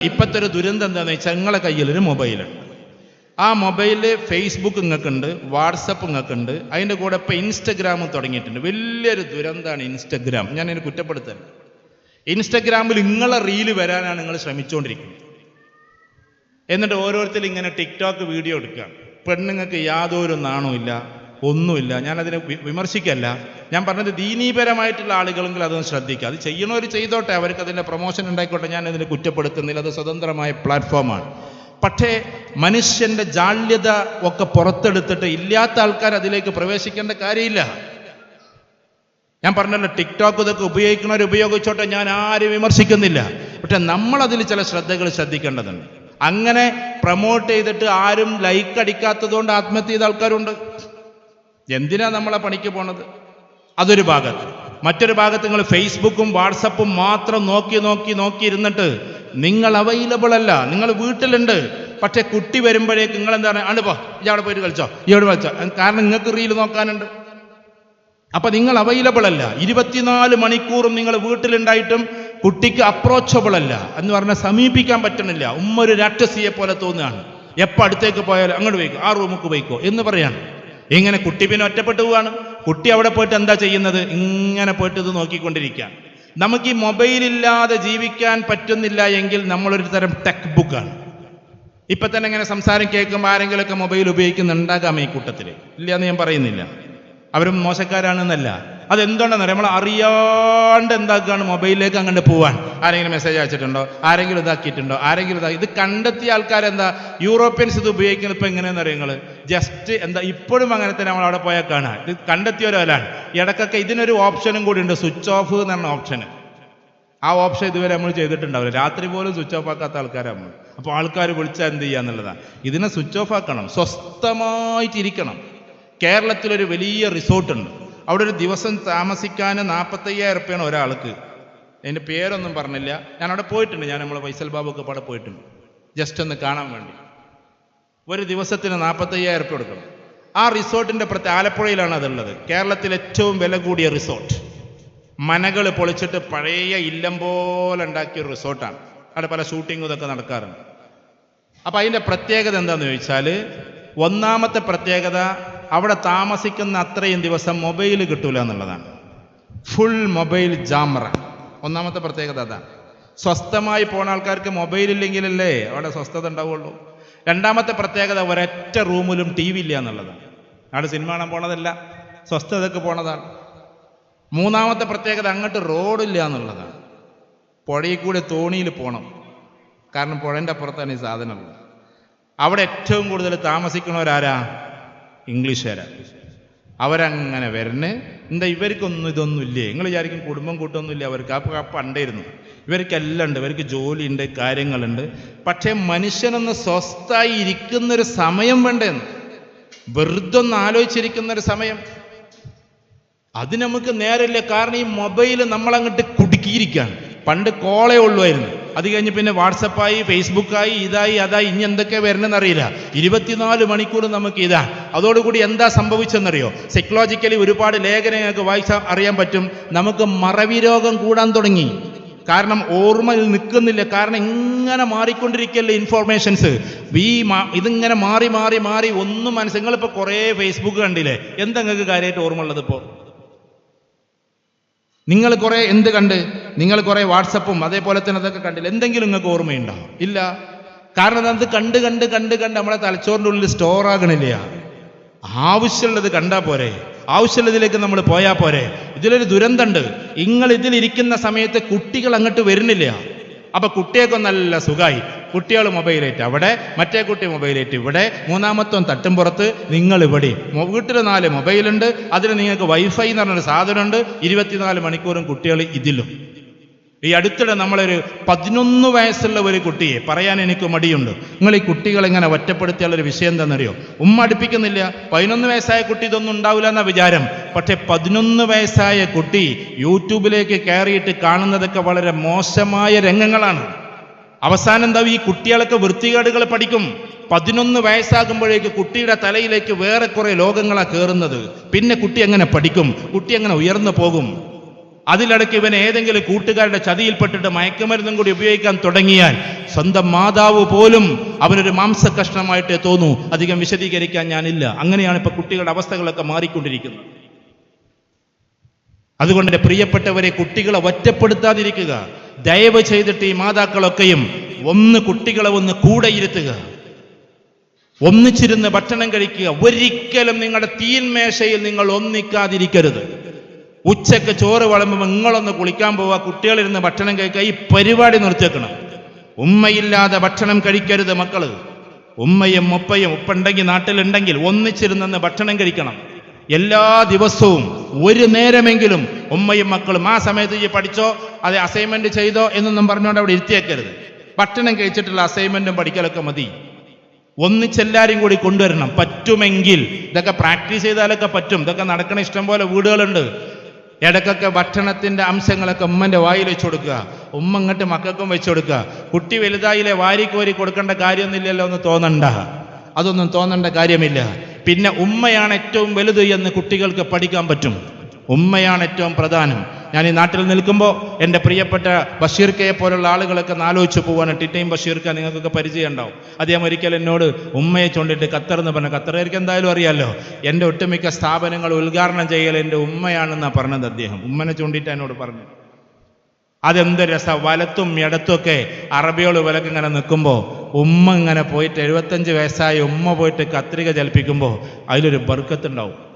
ഇപ്പോഴത്തെ ഒരു ദുരന്തം എന്താണെന്ന് വെച്ചാൽ നിങ്ങളെ കയ്യിലൊരു മൊബൈലുണ്ട്. ആ മൊബൈലിൽ ഫേസ്ബുക്ക് നിങ്ങൾക്കുണ്ട് വാട്സപ്പ് നിങ്ങൾക്കുണ്ട് അതിന്റെ കൂടെ ഇപ്പോൾ ഇൻസ്റ്റഗ്രാം തുടങ്ങിയിട്ടുണ്ട്. വലിയൊരു ദുരന്തമാണ് ഇൻസ്റ്റഗ്രാം ഞാൻ അതിനെ കുറ്റപ്പെടുത്തല്ല ഇൻസ്റ്റഗ്രാമിൽ നിങ്ങളെ റീൽ വരാനാണ് നിങ്ങൾ ശ്രമിച്ചുകൊണ്ടിരിക്കുന്നത് എന്നിട്ട് ഓരോരുത്തരും ഇങ്ങനെ ടിക്ടോക്ക് വീഡിയോ എടുക്കുക പെണ്ണുങ്ങൾക്ക് യാതൊരു നാണവും ഇല്ല. ഒന്നുമില്ല. ഞാനതിനെ വിമർശിക്കല്ല. ഞാൻ പറഞ്ഞത് ദീനീപരമായിട്ടുള്ള ആളുകളെങ്കിൽ അതൊന്ന് ശ്രദ്ധിക്കുക. അത് ചെയ്യണവർ ചെയ്തോട്ടെ. അവർക്ക് അതിന്റെ പ്രൊമോഷൻ ഉണ്ടായിക്കോട്ടെ. ഞാൻ അതിനെ കുറ്റപ്പെടുത്തുന്നില്ല. അത് സ്വതന്ത്രമായ പ്ലാറ്റ്ഫോമാണ്. പക്ഷേ മനുഷ്യന്റെ ജാള്യത ഒക്കെ പുറത്തെടുത്തിട്ട് ഇല്ലാത്ത ആൾക്കാർ അതിലേക്ക് പ്രവേശിക്കേണ്ട കാര്യമില്ല. ഞാൻ പറഞ്ഞല്ലോ ടിക്ടോക്ക് ഇതൊക്കെ ഉപയോഗിക്കുന്നവർ ഉപയോഗിച്ചോട്ടെ. ഞാൻ ആരും വിമർശിക്കുന്നില്ല. പക്ഷെ നമ്മൾ അതിൽ ചില ശ്രദ്ധകൾ ശ്രദ്ധിക്കേണ്ടതുണ്ട്. അങ്ങനെ പ്രൊമോട്ട് ചെയ്തിട്ട് ആരും ലൈക്ക് അടിക്കാത്തതുകൊണ്ട് ആത്മഹത്യ ചെയ്ത ആൾക്കാരുണ്ട്. എന്തിനാ നമ്മളെ പണിക്ക് പോണത്? അതൊരു ഭാഗത്ത്. മറ്റൊരു ഭാഗത്ത് നിങ്ങൾ ഫേസ്ബുക്കും വാട്സപ്പും മാത്രം നോക്കി നോക്കി നോക്കി ഇരുന്നിട്ട് നിങ്ങൾ അവൈലബിൾ അല്ല. നിങ്ങൾ വീട്ടിലുണ്ട്. പക്ഷെ കുട്ടി വരുമ്പോഴേക്ക് നിങ്ങൾ എന്താണ്? അണുപോ അവിടെ പോയിട്ട് കളിച്ചോ ഇയാട് കളിച്ചോ. കാരണം നിങ്ങൾക്ക് റീൽ നോക്കാനുണ്ട്. അപ്പൊ നിങ്ങൾ അവൈലബിൾ അല്ല. ഇരുപത്തിനാല് മണിക്കൂറും നിങ്ങൾ വീട്ടിലുണ്ടായിട്ടും കുട്ടിക്ക് അപ്രോച്ചബിൾ അല്ല. എന്ന് പറഞ്ഞാൽ സമീപിക്കാൻ പറ്റണില്ല. ഉമ്മ ഒരു രാക്ഷസിയെ പോലെ തോന്നുകയാണ്. എപ്പോൾ അടുത്തേക്ക് പോയാലും അങ്ങോട്ട് പോയിക്കോ ആ റൂമുക്ക് പോയിക്കോ എന്ന് പറയാണ്. ഇങ്ങനെ കുട്ടി പിന്നെ ഒറ്റപ്പെട്ടു പോവാണ്. കുട്ടി അവിടെ പോയിട്ട് എന്താ ചെയ്യുന്നത്? ഇങ്ങനെ പോയിട്ട് ഇത് നോക്കിക്കൊണ്ടിരിക്കുക നമുക്ക് ഈ മൊബൈൽ ഇല്ലാതെ ജീവിക്കാൻ പറ്റുന്നില്ല എങ്കിൽ നമ്മളൊരു തരം ടെക് ബുക്കാണ് ഇപ്പൊ തന്നെ ഇങ്ങനെ സംസാരം കേൾക്കുമ്പോൾ ആരെങ്കിലുമൊക്കെ മൊബൈൽ ഉപയോഗിക്കുന്നുണ്ടാകാം ഈ കൂട്ടത്തിൽ ഇല്ല എന്ന് ഞാൻ പറയുന്നില്ല. അവരും മോശക്കാരാണെന്നല്ല. അതെന്തുകൊണ്ടെന്ന് നമ്മൾ അറിയാണ്ട് എന്താക്കുകയാണ്? മൊബൈലിലേക്ക് അങ്ങോട്ട് പോവാൻ ആരെങ്കിലും മെസ്സേജ് അയച്ചിട്ടുണ്ടോ? ആരെങ്കിലും ഇതാക്കിയിട്ടുണ്ടോ? ആരെങ്കിലും ഇതാ കണ്ടെത്തിയ ആൾക്കാരെന്താ? യൂറോപ്യൻസ് ഇത് ഉപയോഗിക്കുന്നത് ഇപ്പൊ എങ്ങനെയെന്ന് അറിയാം നിങ്ങൾ ജസ്റ്റ് എന്താ ഇപ്പോഴും അങ്ങനെ തന്നെ നമ്മൾ അവിടെ പോയാൽ കാണാം. ഇത് കണ്ടെത്തിയ ഒരാളാണ്. ഇടക്കൊക്കെ ഇതിനൊരു ഓപ്ഷനും കൂടി ഉണ്ട് സ്വിച്ച് ഓഫ് എന്ന് പറഞ്ഞ ഓപ്ഷൻ ആ ഓപ്ഷൻ ഇതുവരെ നമ്മൾ ചെയ്തിട്ടുണ്ടാവില്ല. രാത്രി പോലും സ്വിച്ച് ഓഫ് ആക്കാത്ത ആൾക്കാരാണ് നമ്മൾ അപ്പോൾ ആൾക്കാർ വിളിച്ചാൽ എന്ത് ചെയ്യുക എന്നുള്ളതാണ് ഇതിനെ സ്വിച്ച് ഓഫ് ആക്കണം സ്വസ്ഥമായിട്ടിരിക്കണം. കേരളത്തിലൊരു വലിയ റിസോർട്ടുണ്ട് അവിടെ ഒരു ദിവസം താമസിക്കാൻ നാൽപ്പത്തയ്യായിരം റുപ്യാണ് ഒരാൾക്ക്. എന്റെ പേരൊന്നും പറഞ്ഞില്ല. ഞാൻ അവിടെ പോയിട്ടുണ്ട്. ഞാൻ നമ്മൾ ഫൈസൽ ബാബു ഒക്കെ അവിടെ പോയിട്ടുണ്ട്. ജസ്റ്റ് ഒന്ന് കാണാൻ വേണ്ടി. ഒരു ദിവസത്തിന് നാൽപ്പത്തയ്യായിരം റുപ്യ കൊടുക്കണം. ആ റിസോർട്ടിന്റെ പ്രത്യേക ആലപ്പുഴയിലാണ് അതുള്ളത്. കേരളത്തിലെ ഏറ്റവും വില കൂടിയ റിസോർട്ട്. മനകൾ പൊളിച്ചിട്ട് പഴയ ഇല്ലം പോലെ ഉണ്ടാക്കിയ ഒരു റിസോർട്ടാണ്. അവിടെ പല ഷൂട്ടിങ്ങും ഇതൊക്കെ നടക്കാറുണ്ട്. അപ്പം അതിന്റെ പ്രത്യേകത എന്താണെന്ന് ചോദിച്ചാൽ ഒന്നാമത്തെ പ്രത്യേകത അവിടെ താമസിക്കുന്ന അത്രയും ദിവസം മൊബൈൽ കിട്ടൂല എന്നുള്ളതാണ്. ഫുൾ മൊബൈൽ ജാമറ ഒന്നാമത്തെ പ്രത്യേകത അതാണ്. സ്വസ്ഥമായി പോണ ആൾക്കാർക്ക് മൊബൈൽ ഇല്ലെങ്കിലല്ലേ അവിടെ സ്വസ്ഥത ഉണ്ടാവുള്ളൂ? രണ്ടാമത്തെ പ്രത്യേകത ഒരൊറ്റ റൂമിലും ടി വി ഇല്ല എന്നുള്ളതാണ് അവിടെ സിനിമ കാണാൻ പോണതല്ല സ്വസ്ഥതക്ക് പോണതാണ്. മൂന്നാമത്തെ പ്രത്യേകത അങ്ങോട്ട് റോഡില്ല എന്നുള്ളതാണ്. പുഴയിൽ കൂടെ തോണിയിൽ പോകണം കാരണം പുഴന്റെ അപ്പുറത്താണ് ഈ സാധനം ഉള്ളത്. അവിടെ ഏറ്റവും കൂടുതൽ താമസിക്കുന്നവരാരാ? ഇംഗ്ലീഷുകാരാ. അവരങ്ങനെ വരണേ. എന്താ ഇവർക്കൊന്നും ഇതൊന്നും ഇല്ലേ നിങ്ങൾ വിചാരിക്കും കുടുംബം കൂട്ടൊന്നും ഇല്ല അവർക്ക് അപ്പം പണ്ടായിരുന്നു. ഇവർക്കെല്ലാം ഉണ്ട് ഇവർക്ക് ജോലിയുണ്ട് കാര്യങ്ങളുണ്ട്. പക്ഷേ മനുഷ്യനൊന്ന് സ്വസ്ഥായി ഇരിക്കുന്നൊരു സമയം വേണ്ടേന്ന് വെറുതെ ഒന്ന് ആലോചിച്ചിരിക്കുന്ന ഒരു സമയം. അത് നമുക്ക് നേരമില്ല കാരണം ഈ മൊബൈൽ നമ്മളങ്ങോട്ട് കുടുക്കിയിരിക്കുകയാണ് പണ്ട് കോളേ ഉള്ളുമായിരുന്നു അത് കഴിഞ്ഞ് പിന്നെ വാട്സപ്പായി ഫേസ്ബുക്കായി ഇതായി അതായി ഇനി എന്തൊക്കെ വരണമെന്ന് അറിയില്ല ഇരുപത്തിനാല് മണിക്കൂർ നമുക്ക് ഇതാ. അതോടുകൂടി എന്താ സംഭവിച്ചെന്നറിയോ? സൈക്കോളജിക്കലി ഒരുപാട് ലേഖനങ്ങൾക്ക് വായിച്ചാൽ അറിയാൻ പറ്റും. നമുക്ക് മറവി രോഗം കൂടാൻ തുടങ്ങി. കാരണം ഓർമ്മയിൽ നിൽക്കുന്നില്ല. കാരണം ഇങ്ങനെ മാറിക്കൊണ്ടിരിക്കല്ലേ ഇൻഫോർമേഷൻസ് ഈ ഇതിങ്ങനെ മാറി മാറി മാറി ഒന്നും മനസ്സ് നിങ്ങളിപ്പോൾ കുറേ ഫേസ്ബുക്ക് കണ്ടില്ലേ? എന്താ നിങ്ങൾക്ക് കാര്യമായിട്ട് ഓർമ്മ ഉള്ളത് ഇപ്പോൾ നിങ്ങൾ കുറേ എന്ത് കണ്ട്? നിങ്ങൾ കുറേ വാട്സപ്പും അതേപോലെ തന്നെ അതൊക്കെ കണ്ടില്ല? എന്തെങ്കിലും നിങ്ങൾക്ക് ഓർമ്മയുണ്ടോ? ഇല്ല. കാരണം അത് കണ്ട് കണ്ട് കണ്ട് കണ്ട് നമ്മളെ തലച്ചോറിന്റെ ഉള്ളിൽ സ്റ്റോർ ആകണില്ല. ആവശ്യമുള്ളത് കണ്ടാൽ പോരെ? ആവശ്യമുള്ളതിലേക്ക് നമ്മൾ പോയാൽ പോരെ. ഇതിലൊരു ദുരന്തമുണ്ട്. നിങ്ങൾ ഇതിലിരിക്കുന്ന സമയത്ത് കുട്ടികൾ അങ്ങോട്ട് വരുന്നില്ല. അപ്പൊ കുട്ടിയൊക്കെ നല്ല സുഖമായി കുട്ടികൾ മൊബൈലേറ്റ്. അവിടെ മറ്റേ കുട്ടി മൊബൈലേറ്റ്. ഇവിടെ മൂന്നാമത്തവൻ തട്ടുംപുറത്ത് നിങ്ങൾ ഇവിടെ. വീട്ടിൽ നാല് മൊബൈലുണ്ട്. അതിന് നിങ്ങൾക്ക് വൈഫൈ എന്ന് പറഞ്ഞൊരു സാധനമുണ്ട്. ഇരുപത്തിനാല് മണിക്കൂറും കുട്ടികൾ ഇതിലും. ഈ അടുത്തിടെ നമ്മളൊരു പതിനൊന്ന് വയസ്സുള്ള ഒരു കുട്ടിയെ പറയാൻ എനിക്ക് മടിയുണ്ട്. നിങ്ങൾ ഈ കുട്ടികളെ ഇങ്ങനെ ഒറ്റപ്പെടുത്തിയുള്ളൊരു വിഷയം എന്താണെന്നറിയോ? ഉമ്മ അടുപ്പിക്കുന്നില്ല. പതിനൊന്ന് വയസ്സായ കുട്ടി ഇതൊന്നും ഉണ്ടാവില്ല എന്ന വിചാരം. പക്ഷെ പതിനൊന്ന് വയസ്സായ കുട്ടി യൂട്യൂബിലേക്ക് കയറിയിട്ട് കാണുന്നതൊക്കെ വളരെ മോശമായ രംഗങ്ങളാണ്. അവസാനം എന്താ ഈ കുട്ടികളൊക്കെ വൃത്തികേടുകൾ പഠിക്കും. പതിനൊന്ന് വയസ്സാകുമ്പോഴേക്ക് കുട്ടിയുടെ തലയിലേക്ക് വേറെ കുറെ ലോകങ്ങളാണ് കയറുന്നത് പിന്നെ കുട്ടി എങ്ങനെ പഠിക്കും? കുട്ടി എങ്ങനെ ഉയർന്നു പോകും? അതിലിടയ്ക്ക് ഇവൻ ഏതെങ്കിലും കൂട്ടുകാരുടെ ചതിയിൽപ്പെട്ടിട്ട് മയക്കുമരുന്നും കൂടി ഉപയോഗിക്കാൻ തുടങ്ങിയാൽ സ്വന്തം മാതാവ് പോലും അവനൊരു മാംസ കഷ്ണമായിട്ടേ തോന്നൂ. അധികം വിശദീകരിക്കാൻ ഞാനില്ല. അങ്ങനെയാണ് ഇപ്പൊ കുട്ടികളുടെ അവസ്ഥകളൊക്കെ മാറിക്കൊണ്ടിരിക്കുന്നത്. അതുകൊണ്ട് എന്റെ പ്രിയപ്പെട്ടവരെ കുട്ടികളെ ഒറ്റപ്പെടുത്താതിരിക്കുക. ദയവ് ചെയ്തിട്ട് ഈ മാതാക്കളൊക്കെയും ഒന്ന് കുട്ടികളെ ഒന്ന് കൂടെ ഇരുത്തുക. ഒന്നിച്ചിരുന്ന് ഭക്ഷണം കഴിക്കുക. ഒരിക്കലും നിങ്ങളുടെ തീന്മേശയിൽ നിങ്ങൾ ഒന്നിക്കാതിരിക്കരുത്. ഉച്ചയ്ക്ക് ചോറ് വളമ്പുമ്പോൾ നിങ്ങളൊന്ന് കുളിക്കാൻ പോവുക കുട്ടികളിരുന്ന് ഭക്ഷണം കഴിക്കുക ഈ പരിപാടി നിർത്തിയേക്കണം ഉമ്മയില്ലാതെ ഭക്ഷണം കഴിക്കരുത് മക്കൾ ഉമ്മയും മുപ്പയും ഉപ്പുണ്ടെങ്കിൽ നാട്ടിലുണ്ടെങ്കിൽ ഒന്നിച്ചിരുന്നെന്ന് ഭക്ഷണം കഴിക്കണം. എല്ലാ ദിവസവും ഒരു നേരമെങ്കിലും ഉമ്മയും മക്കളും ആ സമയത്ത് ഈ പഠിച്ചോ? അത് അസൈൻമെന്റ് ചെയ്തോ? എന്നൊന്നും പറഞ്ഞുകൊണ്ട് അവിടെ ഇരുത്തിയേക്കരുത്. ഭക്ഷണം കഴിച്ചിട്ടുള്ള അസൈൻമെന്റും പഠിക്കലൊക്കെ മതി. ഒന്നിച്ചെല്ലാരും കൂടി കൊണ്ടുവരണം. പറ്റുമെങ്കിൽ ഇതൊക്കെ പ്രാക്ടീസ് ചെയ്താലൊക്കെ പറ്റും. ഇതൊക്കെ നടക്കണ ഇഷ്ടം പോലെ വീടുകളുണ്ട്. ഇടയ്ക്കൊക്കെ ഭക്ഷണത്തിന്റെ അംശങ്ങളൊക്കെ ഉമ്മന്റെ വായിൽ വെച്ച് കൊടുക്കുക. ഉമ്മ ഇങ്ങോട്ട് മക്കൾക്കും വെച്ച് കൊടുക്കുക. കുട്ടി വലുതായില്ലേ വാരിക്കോരി കൊടുക്കേണ്ട കാര്യമൊന്നുമില്ലല്ലോ എന്ന് തോന്നണ്ട. അതൊന്നും തോന്നേണ്ട കാര്യമില്ല. പിന്നെ ഉമ്മയാണ് ഏറ്റവും വലുത് എന്ന് കുട്ടികൾക്ക് പഠിക്കാൻ പറ്റും. ഉമ്മയാണ് ഏറ്റവും പ്രധാനം. ഞാൻ ഈ നാട്ടിൽ നിൽക്കുമ്പോൾ എന്റെ പ്രിയപ്പെട്ട ബഷീർക്കയെ കയെ പോലുള്ള ആളുകളൊക്കെ നാലോചിച്ച് പോവാണ്. ടിറ്റയും ബഷീർക്ക നിങ്ങൾക്കൊക്കെ പരിചയം ഉണ്ടാവും അദ്ദേഹം ഒരിക്കൽ എന്നോട് ഉമ്മയെ ചൊണ്ടിട്ട് ഖത്തർ എന്ന് പറഞ്ഞു ഖത്തറുകാർക്ക് എന്തായാലും അറിയാമല്ലോ എന്റെ ഒട്ടുമിക്ക സ്ഥാപനങ്ങൾ ഉദ്ഘാടനം ചെയ്യൽ എന്റെ ഉമ്മയാണെന്നാണ് പറഞ്ഞത് അദ്ദേഹം. ഉമ്മനെ ചൂണ്ടിയിട്ട് എന്നോട് പറഞ്ഞു. അതെന്ത് രസ വലത്തും ഇടത്തുമൊക്കെ അറബിയോട് വിലക്ക് ഇങ്ങനെ നിൽക്കുമ്പോൾ ഉമ്മ ഇങ്ങനെ പോയിട്ട് എഴുപത്തഞ്ച് വയസ്സായ ഉമ്മ പോയിട്ട് കത്രിക ചലിപ്പിക്കുമ്പോൾ അതിലൊരു ബർക്കത്തുണ്ടാവും.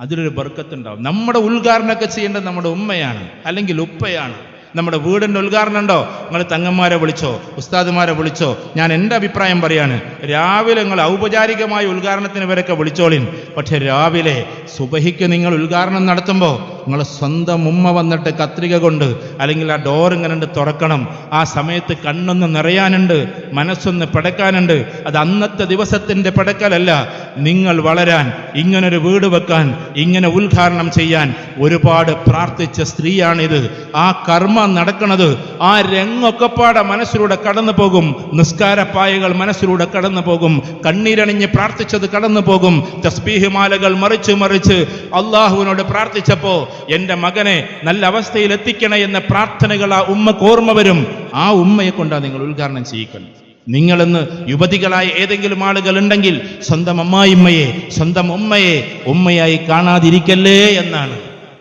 അതിലൊരു ബർക്കത്തുണ്ടാവും. നമ്മുടെ ഉദ്ഘാടനമൊക്കെ ചെയ്യേണ്ടത് നമ്മുടെ ഉമ്മയാണ് അല്ലെങ്കിൽ ഉപ്പയാണ്. നമ്മുടെ വീടിന്റെ ഉദ്ഘാടനം ഉണ്ടോ? നിങ്ങൾ തങ്ങന്മാരെ വിളിച്ചോ ഉസ്താദുമാരെ വിളിച്ചോ ഞാൻ എന്റെ അഭിപ്രായം പറയാണ്. രാവിലെ നിങ്ങൾ ഔപചാരികമായ ഉദ്ഘാടനത്തിന് ഇവരൊക്കെ വിളിച്ചോളിൻ. പക്ഷെ രാവിലെ സുബഹിക്ക് നിങ്ങൾ ഉദ്ഘാടനം നടത്തുമ്പോൾ നിങ്ങൾ സ്വന്തം ഉമ്മ വന്നിട്ട് കത്രിക കൊണ്ട് അല്ലെങ്കിൽ ആ ഡോർ ഇങ്ങനെ തുറക്കണം. ആ സമയത്ത് കണ്ണൊന്ന് നിറയാനുണ്ട് മനസ്സൊന്ന് പിടക്കാനുണ്ട്. അത് അന്നത്തെ ദിവസത്തിന്റെ പിടക്കലല്ല. നിങ്ങൾ വളരാൻ ഇങ്ങനൊരു വീട് വെക്കാൻ ഇങ്ങനെ ഉദ്ഘാടനം ചെയ്യാൻ ഒരുപാട് പ്രാർത്ഥിച്ച സ്ത്രീയാണിത്. ആ കർമ്മ നടക്കണത് ആ രംഗൊക്കെപ്പാടെ മനസ്സിലൂടെ കടന്നു പോകും. നിസ്കാരപ്പായകൾ മനസ്സിലൂടെ കടന്നു പോകും. കണ്ണീരണിഞ്ഞ് പ്രാർത്ഥിച്ചത് കടന്നു പോകും. തസ്ബീഹ് മാലകൾ മറിച്ച് മറിച്ച് അള്ളാഹുവിനോട് പ്രാർത്ഥിച്ചപ്പോ എന്റെ മകനെ നല്ല അവസ്ഥയിൽ എത്തിക്കണേ എന്ന പ്രാർത്ഥനകൾ ആ ഉമ്മക്ക് ഓർമ്മ വരും. ആ ഉമ്മയെ കൊണ്ടാണ് നിങ്ങൾ ഉദ്ഘാടനം ചെയ്യിക്കുന്നത് നിങ്ങളെന്ന് യുവതികളായ ഏതെങ്കിലും ആളുകൾ ഉണ്ടെങ്കിൽ സ്വന്തം അമ്മായിമ്മയെ സ്വന്തം ഉമ്മയെ ഉമ്മയായി കാണാതിരിക്കല്ലേ എന്നാണ്.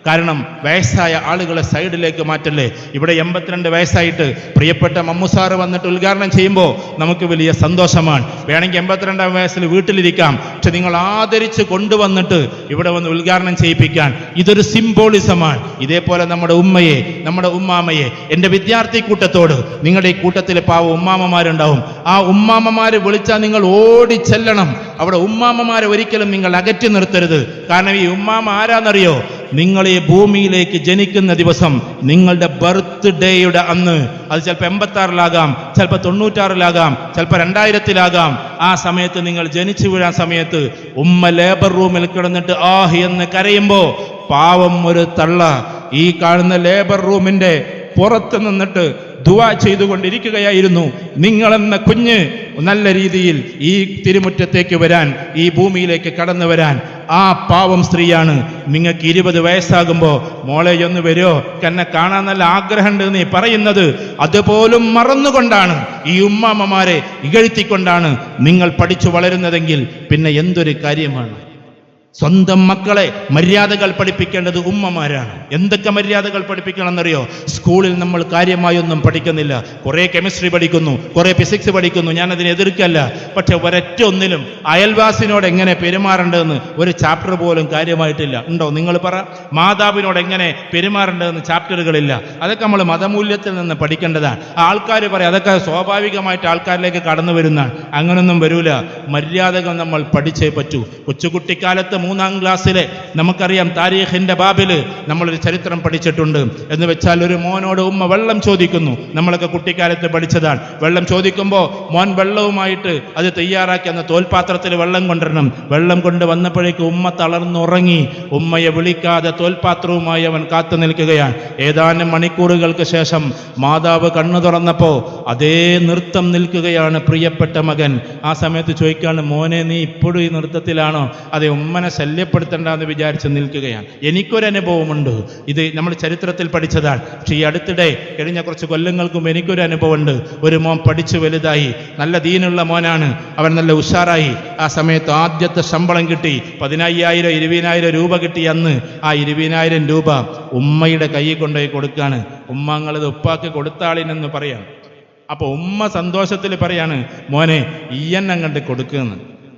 കാരണം വയസ്സായ ആളുകളെ സൈഡിലേക്ക് മാറ്റല്ലേ? ഇവിടെ എൺപത്തിരണ്ട് വയസ്സായിട്ട് പ്രിയപ്പെട്ട മമ്മുസാറ് വന്നിട്ട് ഉദ്ഘാടനം ചെയ്യുമ്പോൾ നമുക്ക് വലിയ സന്തോഷമാണ്. വേണമെങ്കിൽ എൺപത്തിരണ്ടാം വയസ്സിൽ വീട്ടിലിരിക്കാം. പക്ഷെ നിങ്ങൾ ആദരിച്ച് കൊണ്ടുവന്നിട്ട് ഇവിടെ വന്ന് ഉദ്ഘാടനം ചെയ്യിപ്പിക്കാൻ ഇതൊരു സിംബോളിസമാണ്. ഇതേപോലെ നമ്മുടെ ഉമ്മയെ നമ്മുടെ ഉമ്മാമയെ എന്റെ വിദ്യാർത്ഥി കൂട്ടത്തോട് നിങ്ങളുടെ ഈ കൂട്ടത്തിൽ പാവ ഉമ്മാമ്മമാരുണ്ടാവും ആ ഉമ്മാമ്മമാരെ വിളിച്ചാൽ നിങ്ങൾ ഓടി ചെല്ലണം. അവിടെ ഉമ്മാമ്മമാരെ ഒരിക്കലും നിങ്ങൾ അകറ്റി നിർത്തരുത്. കാരണം ഈ ഉമ്മാമ ആരാന്നറിയോ? നിങ്ങൾ ഈ ഭൂമിയിലേക്ക് ജനിക്കുന്ന ദിവസം നിങ്ങളുടെ ബർത്ത് ഡേയുടെ അന്ന്. അത് ചിലപ്പോൾ എൺപത്താറിലാകാം ചിലപ്പോൾ തൊണ്ണൂറ്റാറിലാകാം ചിലപ്പോൾ രണ്ടായിരത്തിലാകാം. ആ സമയത്ത് നിങ്ങൾ ജനിച്ചു വീഴാൻ സമയത്ത് ഉമ്മ ലേബർ റൂമിൽ കിടന്നിട്ട് ആഹ് എന്ന് കരയുമ്പോൾ പാവം ഒരു തള്ള ഈ കാണുന്ന ലേബർ റൂമിന്റെ പുറത്ത് നിന്നിട്ട് ദുവാ ചെയ്തുകൊണ്ടിരിക്കുകയായിരുന്നു. നിങ്ങളെന്ന കുഞ്ഞ് നല്ല രീതിയിൽ ഈ തിരുമുറ്റത്തേക്ക് വരാൻ ഈ ഭൂമിയിലേക്ക് കടന്നു വരാൻ ആ പാവം സ്ത്രീയാണ്. നിങ്ങൾക്ക് ഇരുപത് വയസ്സാകുമ്പോൾ മോളെ ഒന്ന് വരുമോ എന്നെ കാണാൻ നല്ല ആഗ്രഹമുണ്ട് നീ പറയുന്നത് അതുപോലും മറന്നുകൊണ്ടാണ്. ഈ ഉമ്മാമ്മമാരെ ഇകഴ്ത്തിക്കൊണ്ടാണ് നിങ്ങൾ പഠിച്ചു വളരുന്നതെങ്കിൽ പിന്നെ എന്തൊരു കാര്യമാണ്? സ്വന്തം മക്കളെ മര്യാദകൾ പഠിപ്പിക്കേണ്ടത് ഉമ്മമാരാണ്. എന്തൊക്കെ മര്യാദകൾ പഠിപ്പിക്കണം എന്നറിയോ സ്കൂളിൽ നമ്മൾ കാര്യമായൊന്നും പഠിക്കുന്നില്ല. കുറേ കെമിസ്ട്രി പഠിക്കുന്നു കുറേ ഫിസിക്സ് പഠിക്കുന്നു. ഞാൻ അതിനെ എതിർക്കല്ല. പക്ഷെ ഒരൊറ്റ ഒന്നിലും അയൽവാസിനോട് എങ്ങനെ പെരുമാറേണ്ടതെന്ന് ഒരു ചാപ്റ്റർ പോലും കാര്യമായിട്ടില്ല. ഉണ്ടോ? നിങ്ങൾ പറ. മാതാവിനോട് എങ്ങനെ പെരുമാറേണ്ടതെന്ന് ചാപ്റ്ററുകളില്ല അതൊക്കെ നമ്മൾ മതമൂല്യത്തിൽ നിന്ന് പഠിക്കേണ്ടതാണ്. ആൾക്കാർ പറയും അതൊക്കെ സ്വാഭാവികമായിട്ട് ആൾക്കാരിലേക്ക് കടന്നു വരുന്നതാണ്. അങ്ങനൊന്നും വരൂല. മര്യാദകൾ നമ്മൾ പഠിച്ചേ പറ്റൂ. കൊച്ചുകുട്ടിക്കാലത്ത് മൂന്നാം ക്ലാസ്സിലെ നമുക്കറിയാം താരീഖിന്റെ ബാബിൽ നമ്മളൊരു ചരിത്രം പഠിച്ചിട്ടുണ്ട്. എന്ന് വെച്ചാൽ ഒരു മോനോട് ഉമ്മ വെള്ളം ചോദിക്കുന്നു. നമ്മളൊക്കെ കുട്ടിക്കാലത്ത് പഠിച്ചതാണ്. വെള്ളം ചോദിക്കുമ്പോൾ മോൻ വെള്ളവുമായിട്ട് അത് തയ്യാറാക്കി അന്ന് തോൽപാത്രത്തിൽ വെള്ളം കൊണ്ടുവരണം. വെള്ളം കൊണ്ട് വന്നപ്പോഴേക്ക് ഉമ്മ തളർന്നുറങ്ങി. ഉമ്മയെ വിളിക്കാതെ തോൽപാത്രവുമായി അവൻ കാത്തു നിൽക്കുകയാണ്. ഏതാനും മണിക്കൂറുകൾക്ക് ശേഷം മാതാവ് കണ്ണു തുറന്നപ്പോൾ അതേ നൃത്തം നിൽക്കുകയാണ് പ്രിയപ്പെട്ട മകൻ. ആ സമയത്ത് ചോദിക്കാണ് മോനെ നീ ഇപ്പോഴും ഈ നൃത്തത്തിലാണോ? അതെ ഉമ്മനെ ജനങ്ങളെ ശല്യപ്പെടുത്തണ്ടെന്ന് വിചാരിച്ച് നിൽക്കുകയാണ്. എനിക്കൊരനുഭവമുണ്ട്. ഇത് നമ്മൾ ചരിത്രത്തിൽ പഠിച്ചതാണ്. പക്ഷേ ഈ അടുത്തിടെ കഴിഞ്ഞ കുറച്ച് കൊല്ലങ്ങൾക്കും എനിക്കൊരു അനുഭവമുണ്ട് ഒരു മോൻ പഠിച്ചു വലുതായി. നല്ല ദീനുള്ള മോനാണ്. അവൻ നല്ല ഉഷാറായി. ആ സമയത്ത് ആദ്യത്തെ ശമ്പളം കിട്ടി. പതിനയ്യായിരം ഇരുപതിനായിരം രൂപ കിട്ടി അന്ന്. ആ ഇരുപതിനായിരം രൂപ ഉമ്മയുടെ കൈ കൊണ്ടുപോയി കൊടുക്കുകയാണ് ഉമ്മങ്ങളത് ഉപ്പാക്ക് കൊടുത്താളിനെന്ന് പറയാം. അപ്പോൾ ഉമ്മ സന്തോഷത്തിൽ പറയാണ് മോനെ ഈയന്നെ കണ്ട്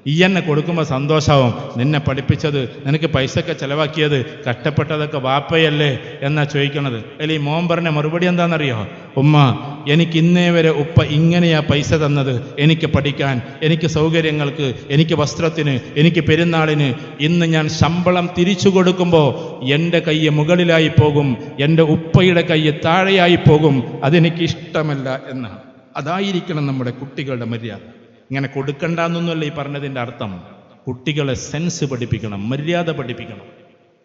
കൊടുക്കുമെന്ന് എന്നെ കൊടുക്കുമ്പോൾ സന്തോഷമാവും നിന്നെ പഠിപ്പിച്ചത് നിനക്ക് പൈസയൊക്കെ ചിലവാക്കിയത് കഷ്ടപ്പെട്ടതൊക്കെ വാപ്പയല്ലേ എന്നാ ചോദിക്കണത്. അല്ലെ ഈ മോൻ പറഞ്ഞ മറുപടി എന്താണെന്നറിയോ? ഉമ്മ എനിക്ക് ഇന്നേ വരെ ഉപ്പ ഇങ്ങനെയാ പൈസ തന്നത്. എനിക്ക് പഠിക്കാൻ എനിക്ക് സൗകര്യങ്ങൾക്ക് എനിക്ക് വസ്ത്രത്തിന് എനിക്ക് പെരുന്നാളിന് ഇന്ന് ഞാൻ ശമ്പളം തിരിച്ചു കൊടുക്കുമ്പോൾ എന്റെ കൈ മുകളിലായി പോകും എന്റെ ഉപ്പയുടെ കൈ താഴെയായി പോകും. അതെനിക്ക് ഇഷ്ടമല്ല എന്നാണ്. അതായിരിക്കണം നമ്മുടെ കുട്ടികളുടെ മര്യാദ. ഇങ്ങനെ കൊടുക്കണ്ടെന്നൊന്നുമല്ല ഈ പറഞ്ഞതിന്റെ അർത്ഥം. കുട്ടികളെ സെൻസ് പഠിപ്പിക്കണം മര്യാദ പഠിപ്പിക്കണം.